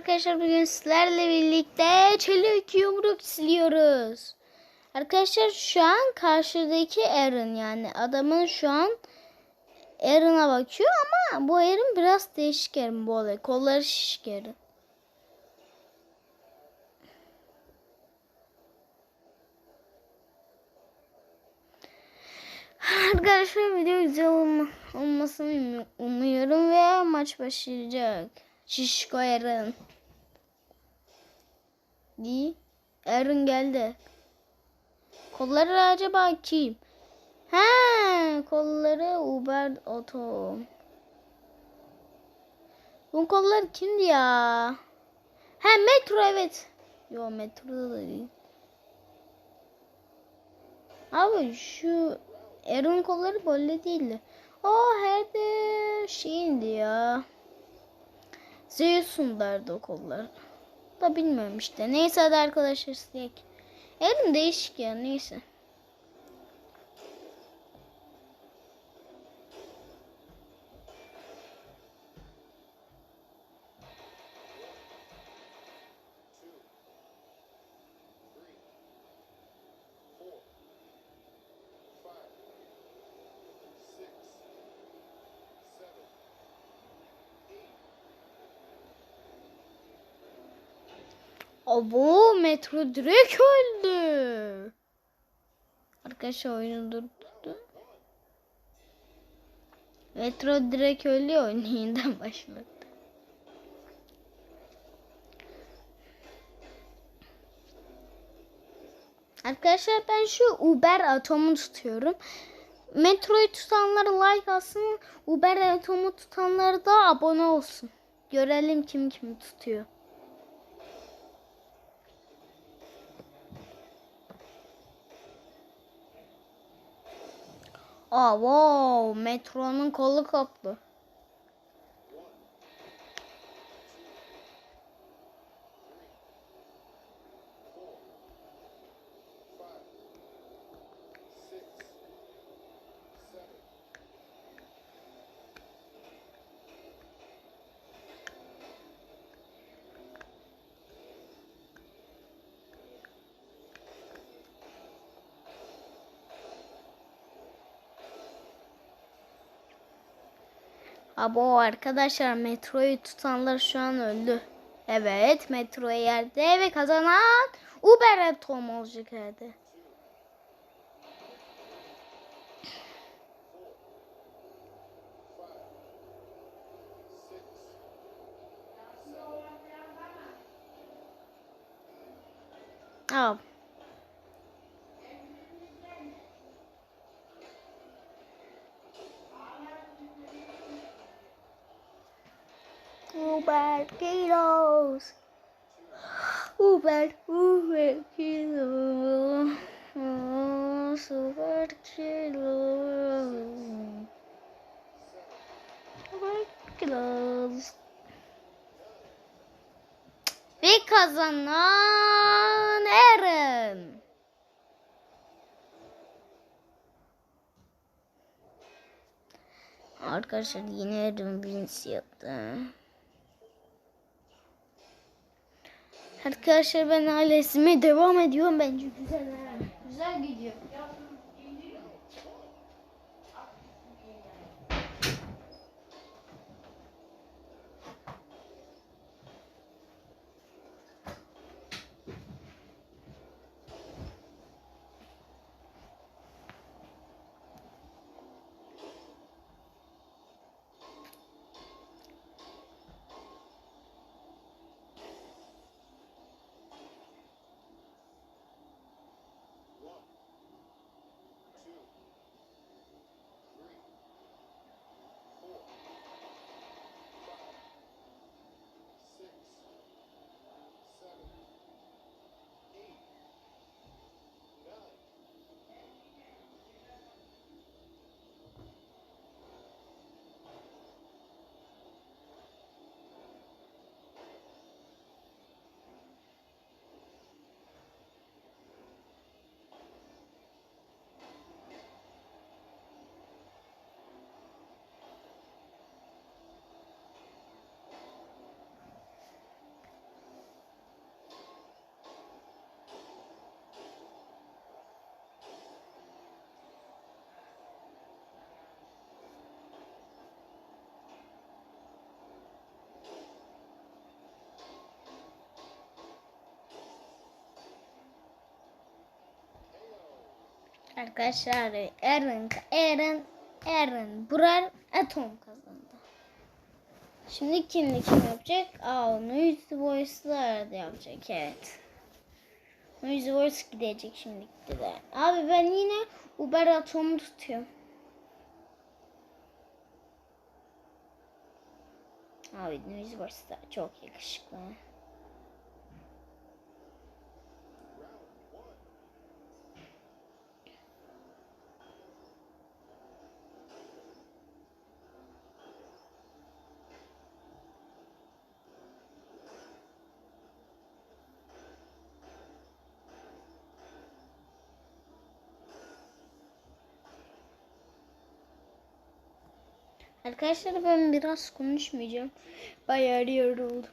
Arkadaşlar bugün sizlerle birlikte çelik yumruk siliyoruz. Arkadaşlar şu an karşıdaki Aaron yani adamın şu an Aaron'a bakıyor ama bu Aaron biraz değişik Aaron bu olay. Kolları şişik Aaron. Arkadaşlar video güzel olma, olmasını umu- umuyorum ve maç başlayacak. Şişko Aaron. Di. Aaron geldi. Kolları acaba kim? He, kolları Uber Auto. Bu kollar kimdi ya? He Metro evet. Yo Metro'da da değil. Abi şu Aaron kolları böyle değildi. O her de şeyindi ya. Zeus'un derdi o kollar. Da bilmiyorum işte. Neyse hadi arkadaşlar silek. Aaron değişik ya neyse. Abo metro direkt öldü. Arkadaşlar oyunu durdurdu. Metro direkt öldü oyunu başladı. Arkadaşlar ben şu Uber atomu tutuyorum. Metroyu tutanlara like alsın. Uber atomu tutanlara da abone olsun. Görelim kim kimi tutuyor. Aa wow, metronun kolu koptu. Abo arkadaşlar metroyu tutanlar şu an öldü. Evet metro yerde ve kazanan Uber Atom olacak herhalde. Aa. Uber kilos. Uber, Uber kilo. Oh, super kilo. Uber kilos. Ve kazanan Eren. Arkadaşlar yine Eren birinci yaptı. Arkadaşlar ben esmeye devam ediyorum. Bence güzel. Güzel gidiyor. Arkadaşlar Eren, Eren, Eren, Burar Atom kazandı. Şimdi kimle kim yapacak? Aa, Noise Voice'lar da yapacak evet. Noise Voice gidecek şimdi de. Abi ben yine Uber Atom'u tutuyorum. Abi Noise Voice da çok yakışıklı. Arkadaşlar ben biraz konuşmayacağım. Bayağı yoruldum.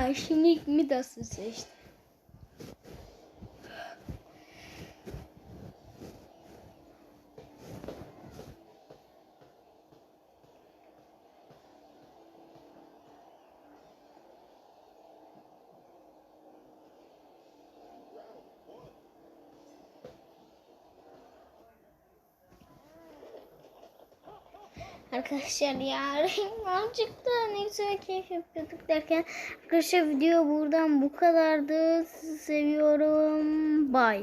Ha şimdi Midas'ı seçtim. Arkadaşlar ya azıcık da ne güzel keyif yapıyorduk derken arkadaşlar video buradan bu kadardı. Sizi seviyorum. Bye.